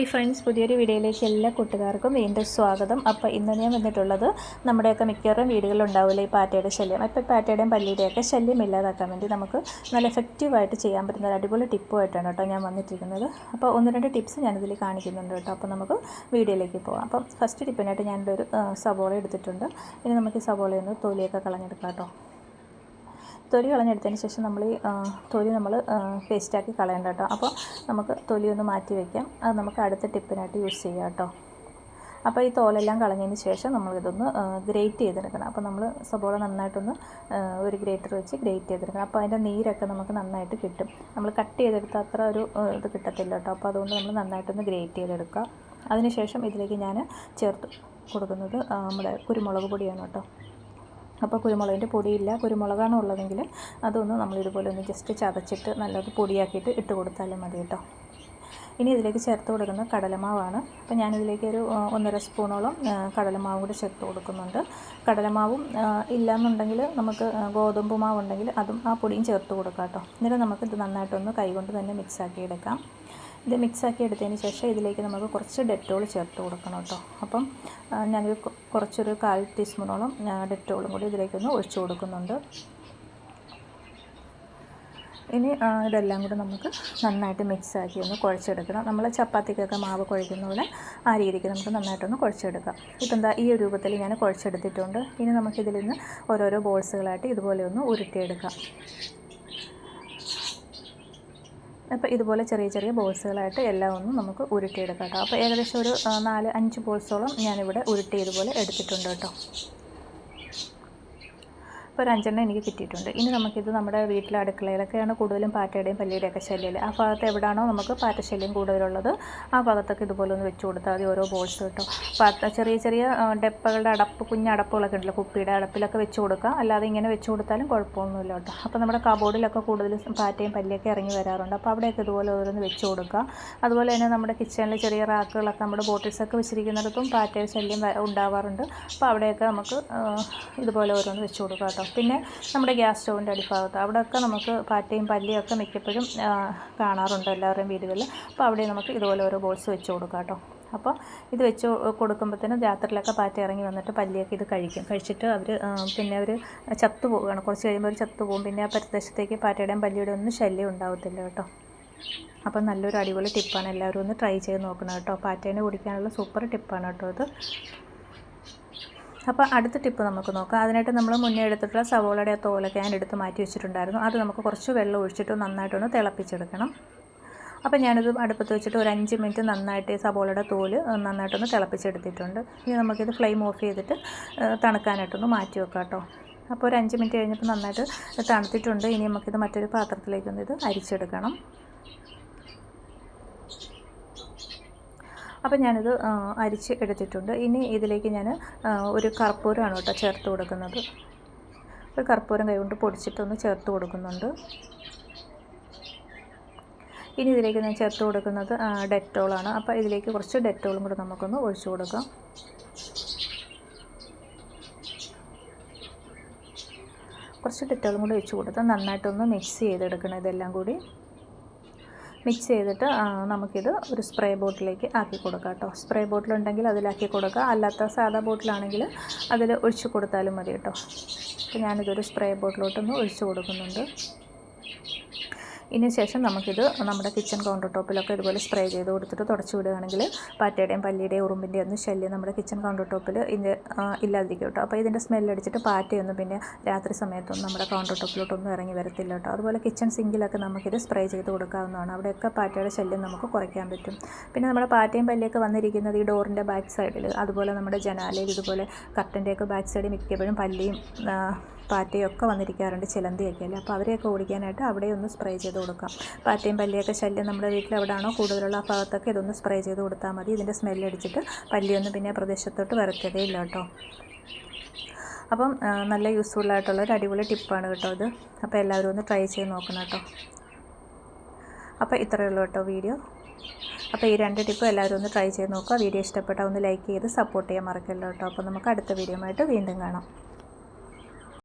Hi friends പുതിയൊരു വീഡിയോയിലേക്ക് എല്ലാ കൂട്ടുകാർക്കും വീണ്ടും സ്വാഗതം. അപ്പോൾ ഇന്ന് ഞാൻ വന്നിട്ടുള്ളത് നമ്മുടെയൊക്കെ മിക്കവാറും വീടുകളിൽ ഉണ്ടാവില്ല ഈ പാറ്റയുടെ ശല്യം. അപ്പോൾ പാറ്റയുടെയും പല്ലിയുടെയൊക്കെ ശല്യം ഇല്ലാതാക്കാൻ വേണ്ടി നമുക്ക് നല്ല എഫക്റ്റീവായിട്ട് ചെയ്യാൻ പറ്റുന്ന ഒരു അടിപൊളി ടിപ്പുമായിട്ടാണ് കേട്ടോ ഞാൻ വന്നിട്ടിരിക്കുന്നത് അപ്പോൾ ഒന്ന് രണ്ട് ടിപ്സ് ഞാനിതിൽ കാണിക്കുന്നുണ്ട് കേട്ടോ. അപ്പോൾ നമുക്ക് വീഡിയോയിലേക്ക് പോകാം അപ്പം ഫസ്റ്റ് ടിപ്പിനായിട്ട് ഞാനൊരു സബോള എടുത്തിട്ടുണ്ട്. ഇനി നമുക്ക് ഈ സവോളയൊന്ന് തൊലിയൊക്കെ കളഞ്ഞെടുക്കാം കേട്ടോ. തൊലി കളഞ്ഞെടുത്തതിന് ശേഷം നമ്മൾ ഈ തൊലി നമ്മൾ പേസ്റ്റാക്കി കളയണ്ട കേട്ടോ. അപ്പോൾ നമുക്ക് തൊലി ഒന്ന് മാറ്റി വയ്ക്കാം അത് നമുക്ക് അടുത്ത ടിപ്പിനായിട്ട് യൂസ് ചെയ്യാം കേട്ടോ. അപ്പോൾ ഈ തോലെല്ലാം കളഞ്ഞതിന് ശേഷം നമ്മളിതൊന്ന് ഗ്രേറ്റ് ചെയ്തെടുക്കണം. അപ്പോൾ നമ്മൾ സബോള നന്നായിട്ടൊന്ന് ഒരു ഗ്രേറ്റർ വെച്ച് ഗ്രേറ്റ് ചെയ്തെടുക്കണം. അപ്പോൾ അതിന്റെ നീരൊക്കെ നമുക്ക് നന്നായിട്ട് കിട്ടും. നമ്മൾ കട്ട് ചെയ്തെടുത്ത അത്ര ഒരു ഇത് കിട്ടത്തില്ല കേട്ടോ. അപ്പോൾ അതുകൊണ്ട് നമ്മൾ നന്നായിട്ടൊന്ന് ഗ്രേറ്റ് ചെയ്തെടുക്കുക അതിനുശേഷം ഇതിലേക്ക് ഞാൻ ചേർത്ത് കൊടുക്കുന്നത് നമ്മുടെ കുരുമുളക് പൊടിയാണ് കേട്ടോ. അപ്പോൾ കുരുമുളകിന്റെ പൊടിയില്ല. കുരുമുളകാണ് ഉള്ളതെങ്കിൽ അതൊന്ന് നമ്മൾ ഇതുപോലെ ഒന്ന് ജസ്റ്റ് ചതച്ചിട്ട് നല്ലത് പൊടിയാക്കിയിട്ട് ഇട്ട് കൊടുത്താലും മതി കേട്ടോ. ഇനി ഇതിലേക്ക് ചേർത്ത് കൊടുക്കുന്നത് കടലമാവാണ്. അപ്പോൾ ഞാനിതിലേക്ക് ഒരു ഒന്നര സ്പൂണോളം കടലമാവ് കൂടി ചേർത്ത് കൊടുക്കുന്നുണ്ട്. കടലമാവും ഇല്ലയെന്നുണ്ടെങ്കിൽ നമുക്ക് ഗോതമ്പ് മാവ് ഉണ്ടെങ്കിൽ അതും ആ പൊടിയും ചേർത്ത് കൊടുക്കാം കേട്ടോ. എന്നിട്ട് നമുക്ക് ഇത് നന്നായിട്ടൊന്ന് കൈകൊണ്ട് തന്നെ മിക്സാക്കി എടുക്കാം. ഇത് മിക്സാക്കി എടുത്തതിന് ശേഷം ഇതിലേക്ക് നമുക്ക് കുറച്ച് ഡെറ്റോൾ ചേർത്ത് കൊടുക്കണം കേട്ടോ. അപ്പം ഞാൻ കുറച്ചൊരു കാൽ ടീസ്പൂണോളം ഡെറ്റോളും കൂടി ഇതിലേക്കൊന്ന് ഒഴിച്ചു കൊടുക്കുന്നുണ്ട്. ഇനി ഇതെല്ലാം കൂടി നമുക്ക് നന്നായിട്ട് മിക്സാക്കി ഒന്ന് കുഴച്ചെടുക്കണം. നമ്മൾ ചപ്പാത്തിക്കൊക്കെ മാവ് കുഴയ്ക്കുന്ന പോലെ ആ രീതിക്ക് നമുക്ക് നന്നായിട്ടൊന്ന് കുഴച്ചെടുക്കാം. ഇപ്പം എന്താ ഈ രൂപത്തിൽ ഞാൻ കുഴച്ചെടുത്തിട്ടുണ്ട്. ഇനി നമുക്കിതിൽ നിന്ന് ഓരോരോ ബോൾസുകളായിട്ട് ഇതുപോലെ ഒന്ന് ഉരുട്ടിയെടുക്കാം. അപ്പോൾ ഇതുപോലെ ചെറിയ ചെറിയ ബോൾസുകളായിട്ട് എല്ലാം ഒന്നും നമുക്ക് ഉരുട്ടിയെടുക്കാം കേട്ടോ. അപ്പോൾ ഏകദേശം ഒരു നാല് അഞ്ച് ബോൾസോളം ഞാനിവിടെ ഉരുട്ടി ഇതുപോലെ എടുത്തിട്ടുണ്ട് കേട്ടോ. അപ്പോൾ ഒരു അഞ്ചെണ്ണം എനിക്ക് കിട്ടിയിട്ടുണ്ട്. ഇനി നമുക്കിത് നമ്മുടെ വീട്ടിലെ അടുക്കളയിലൊക്കെയാണ് കൂടുതലും പാറ്റയുടെയും പല്ലിയുടെയൊക്കെ ശല്യം ആ ഭാഗത്ത് എവിടെയാണോ നമുക്ക് പാറ്റ ശല്യം കൂടുതലുള്ളത് ആ ഭാഗത്തൊക്കെ ഇതുപോലെ ഒന്ന് വെച്ച് കൊടുത്താൽ മതി ഓരോ ബോൾസ് കിട്ടും. പാത്ത ചെറിയ ചെറിയ ഡെപ്പകളുടെ അടപ്പ് കുഞ്ഞടപ്പുകളൊക്കെ ഉണ്ടല്ലോ കുപ്പിയുടെ അടപ്പിലൊക്കെ വെച്ച് കൊടുക്കുക. അല്ലാതെ ഇങ്ങനെ വെച്ച് കൊടുത്താലും കുഴപ്പമൊന്നുമില്ല കേട്ടോ. അപ്പോൾ നമ്മുടെ കബോർഡിലൊക്കെ കൂടുതലും പാറ്റയും പല്ലിയൊക്കെ ഇറങ്ങി വരാറുണ്ട്. അപ്പോൾ അവിടെയൊക്കെ ഇതുപോലെ ഓരോന്ന് വെച്ച് കൊടുക്കുക. അതുപോലെ തന്നെ നമ്മുടെ കിച്ചണിൽ ചെറിയ റാക്കുകളൊക്കെ നമ്മുടെ ബോട്ടിൽസൊക്കെ വെച്ചിരിക്കുന്നിടത്തും പാറ്റയുടെ ശല്യം ഉണ്ടാവാറുണ്ട്. അപ്പോൾ അവിടെയൊക്കെ നമുക്ക് ഇതുപോലെ ഓരോന്ന് വെച്ച് കൊടുക്കുക കേട്ടോ. പിന്നെ നമ്മുടെ ഗ്യാസ് സ്റ്റൗവിന്റെ അടിഭാഗത്ത്. അവിടെയൊക്കെ നമുക്ക് പാറ്റയും പല്ലിയും ഒക്കെ മിക്കപ്പോഴും കാണാറുണ്ട് എല്ലാവരുടെയും വീടുകളിൽ. അപ്പോൾ അവിടെ നമുക്ക് ഇതുപോലെ ഓരോ ബോൾസ് വെച്ച് കൊടുക്കാം കേട്ടോ. അപ്പോൾ ഇത് വെച്ച് കൊടുക്കുമ്പോഴത്തേനും രാത്രിയിലൊക്കെ പാറ്റ ഇറങ്ങി വന്നിട്ട് പല്ലിയൊക്കെ ഇത് കഴിക്കും. കഴിച്ചിട്ട് അവർ പിന്നെ അവർ ചത്തു പോവുകയാണ്. കുറച്ച് കഴിയുമ്പോൾ അവർ ചത്തു പോകും. പിന്നെ ആ പ്രദേശത്തേക്ക് പാറ്റയുടെയും പല്ലിയുടെയും ഒന്നും ശല്യം ഉണ്ടാവത്തില്ല കേട്ടോ. അപ്പം നല്ലൊരു അടിപൊളി ടിപ്പാണ്. എല്ലാവരും ഒന്ന് ട്രൈ ചെയ്ത് നോക്കണം കേട്ടോ. പാറ്റേനെ കുടിക്കാനുള്ള സൂപ്പർ ടിപ്പാണ് കേട്ടോ ഇത്. അപ്പോൾ അടുത്ത ടിപ്പ് നമുക്ക് നോക്കാം. അതിനായിട്ട് നമ്മൾ മുന്നേ എടുത്തിട്ടുള്ള സവോളയുടെ തോലൊക്കെ ഞാൻ എടുത്ത് മാറ്റി വെച്ചിട്ടുണ്ടായിരുന്നു. അത് നമുക്ക് കുറച്ച് വെള്ളം ഒഴിച്ചിട്ട് നന്നായിട്ടൊന്ന് തിളപ്പിച്ചെടുക്കണം. അപ്പോൾ ഞാനിത് അടുപ്പത്ത് വെച്ചിട്ട് ഒരു അഞ്ച് മിനിറ്റ് നന്നായിട്ട് ഈ സവോളയുടെ തോൽ നന്നായിട്ടൊന്ന് തിളപ്പിച്ചെടുത്തിട്ടുണ്ട്. ഇനി നമുക്കിത് ഫ്ലെയിം ഓഫ് ചെയ്തിട്ട് തണുക്കാനായിട്ടൊന്ന് മാറ്റി വെക്കാം കേട്ടോ അപ്പോൾ ഒരു അഞ്ച് മിനിറ്റ് കഴിഞ്ഞപ്പോൾ നന്നായിട്ട് തണുത്തിട്ടുണ്ട്. ഇനി നമുക്കിത് മറ്റൊരു പാത്രത്തിലേക്കൊന്ന് ഇത് അരിച്ചെടുക്കണം. അപ്പോൾ ഞാനിത് അരിച്ച് എടുത്തിട്ടുണ്ട്. ഇനി ഇതിലേക്ക് ഞാൻ ഒരു കർപ്പൂരമാണ് കേട്ടോ ചേർത്ത് കൊടുക്കുന്നത്. ഒരു കർപ്പൂരം കൈകൊണ്ട് പൊടിച്ചിട്ടൊന്ന് ചേർത്ത് കൊടുക്കുന്നുണ്ട്. ഇനി ഇതിലേക്ക് ഞാൻ ചേർത്ത് കൊടുക്കുന്നത് ഡെറ്റോളാണ് അപ്പോൾ ഇതിലേക്ക് കുറച്ച് ഡെറ്റോളും കൂടെ നമുക്കൊന്ന് ഒഴിച്ചു കൊടുക്കാം. കുറച്ച് ഡെറ്റോളും കൂടെ ഒഴിച്ചു കൊടുത്ത് നന്നായിട്ടൊന്ന് മിക്സ് ചെയ്തെടുക്കണം ഇതെല്ലാം കൂടി. മിക്സ് ചെയ്തിട്ട് നമുക്കിത് ഒരു സ്പ്രേ ബോട്ടിലേക്ക് ആക്കി കൊടുക്കാം കേട്ടോ. സ്പ്രേ ബോട്ടിലുണ്ടെങ്കിൽ അതിലാക്കി കൊടുക്കുക അല്ലാത്ത സാധാ ബോട്ടിലാണെങ്കിൽ അതിൽ ഒഴിച്ചു കൊടുത്താലും മതി കേട്ടോ. അപ്പോൾ ഞാനിതൊരു സ്പ്രേ ബോട്ടിലോട്ടൊന്ന് ഒഴിച്ചു കൊടുക്കുന്നുണ്ട്. ഇതിന് ശേഷം നമുക്കിത് നമ്മുടെ കിച്ചൺ കൗണ്ടർ ടോപ്പിലൊക്കെ ഇതുപോലെ സ്പ്രേ ചെയ്ത് കൊടുത്തിട്ട് തുടച്ചു വിടുകയാണെങ്കിൽ പാറ്റയുടെയും പല്ലിയുടെയും ഉറുമ്പിന്റെ ഒന്നും ശല്യം നമ്മുടെ കിച്ചൺ കൗണ്ടർ ടോപ്പിൽ ഇതിന്റെ ഇല്ലാതിരിക്കും കേട്ടോ. അപ്പോൾ ഇതിന്റെ സ്മെല്ലടിച്ചിട്ട് പാറ്റയൊന്നും പിന്നെ രാത്രി സമയത്തൊന്നും നമ്മുടെ കൗണ്ടർ ടോപ്പിലോട്ടൊന്നും ഇറങ്ങി വരത്തില്ല കേട്ടോ. അതുപോലെ കിച്ചൺ സിങ്കിലൊക്കെ നമുക്കിത് സ്പ്രേ ചെയ്ത് കൊടുക്കാവുന്നതാണ്. അവിടെയൊക്കെ പാറ്റയുടെ ശല്യം നമുക്ക് കുറയ്ക്കാൻ പറ്റും. പിന്നെ നമ്മുടെ പാറ്റയും പല്ലിയൊക്കെ വന്നിരിക്കുന്നത് ഈ ഡോറിന്റെ ബാക്ക് സൈഡിൽ അതുപോലെ നമ്മുടെ ജനാലയിൽ ഇതുപോലെ കർട്ടന്റെയൊക്കെ ബാക്ക് സൈഡിൽ മിക്കപ്പോഴും പല്ലിയും പാറ്റയൊക്കെ വന്നിരിക്കാറുണ്ട് ചിലന്തിയൊക്കെ അല്ലേ? അപ്പോൾ അവരെയൊക്കെ ഓടിക്കാനായിട്ട് അവിടെ ഒന്ന് സ്പ്രേ ചെയ്ത് കൊടുക്കാം. പാറ്റയും പല്ലിയൊക്കെ ശല്യം നമ്മുടെ വീട്ടിൽ എവിടെയാണോ കൂടുതലുള്ള ആ ഭാഗത്തൊക്കെ ഇതൊന്ന് സ്പ്രേ ചെയ്ത് കൊടുത്താൽ മതി. ഇതിന്റെ സ്മെല്ലടിച്ചിട്ട് പല്ലിയൊന്നും പിന്നെ പ്രദേശത്തോട്ട് വരത്തതേയില്ല കേട്ടോ. അപ്പം നല്ല യൂസ്ഫുൾ ആയിട്ടുള്ള ഒരു അടിപൊളി ടിപ്പാണ് കേട്ടോ ഇത്. അപ്പോൾ എല്ലാവരും ഒന്ന് ട്രൈ ചെയ്ത് നോക്കണം കേട്ടോ. അപ്പോൾ ഇത്രയേ ഉള്ളൂ കേട്ടോ വീഡിയോ അപ്പോൾ ഈ രണ്ട് ടിപ്പ് എല്ലാവരും ഒന്ന് ട്രൈ ചെയ്ത് നോക്കുക. വീഡിയോ ഇഷ്ടപ്പെട്ടാൽ ഒന്ന് ലൈക്ക് ചെയ്ത് സപ്പോർട്ട് ചെയ്യാൻ മറക്കല്ലോ കേട്ടോ. അപ്പോൾ നമുക്ക് അടുത്ത വീഡിയോ ആയിട്ട് വീണ്ടും കാണാം.